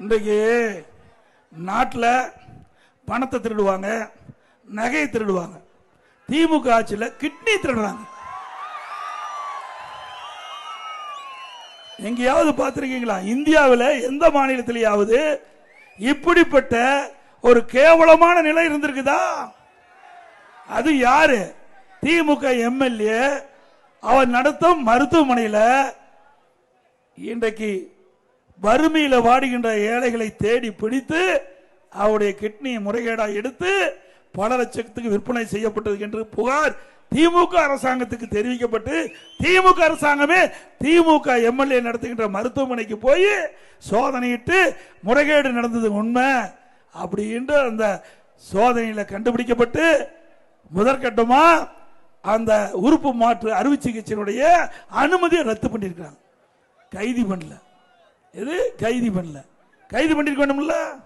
இன்றைக்கு நாட்டில் பணத்தை திருடுவாங்க நகையை திருடுவாங்க. திமுக ஆட்சியில் கிட்னி திருடுறாங்க. எங்கேயாவது பார்த்துருக்கீங்களா? இந்தியாவில் எந்த மாநிலத்திலேயாவது இப்படிப்பட்ட ஒரு கேவலமான நிலை இருந்திருக்குதா? அது யாரு? திமுக எம்எல்ஏ அவர் நடத்தும் மருத்துவமனையில் இன்றைக்கு வறுமையில் வாடுகின்ற ஏழைகளை தேடி பிடித்து அவருடைய கிட்னியை முறைகேடாக எடுத்து பல லட்சத்துக்கு விற்பனை செய்யப்பட்டது என்று புகார் திமுக அரசாங்கத்துக்கு தெரிவிக்கப்பட்டு திமுக அரசாங்கமே திமுக எம்எல்ஏ நடத்துகின்ற மருத்துவமனைக்கு போய் சோதனையிட்டு முறைகேடு நடந்தது உண்மை அப்படின்ற அந்த சோதனையில் கண்டுபிடிக்கப்பட்டு முதற்கட்டமா அந்த உறுப்பு மாற்று அறுவை சிகிச்சையினுடைய அனுமதியை ரத்து பண்ணியிருக்கிறாங்க. கைதி பண்ணல. எது? கைது பண்ணல. கைது பண்ணிருக்க வேண்டும்ல?